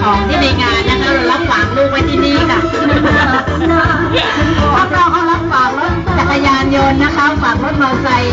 ของที่ในงานนะคะเรารับฝากลูกไว้ที่นี่ค่ะถ้าเราเขารับฝากรถจักรยานยนต์นะคะ ฝากรถมอเตอร์ไซค์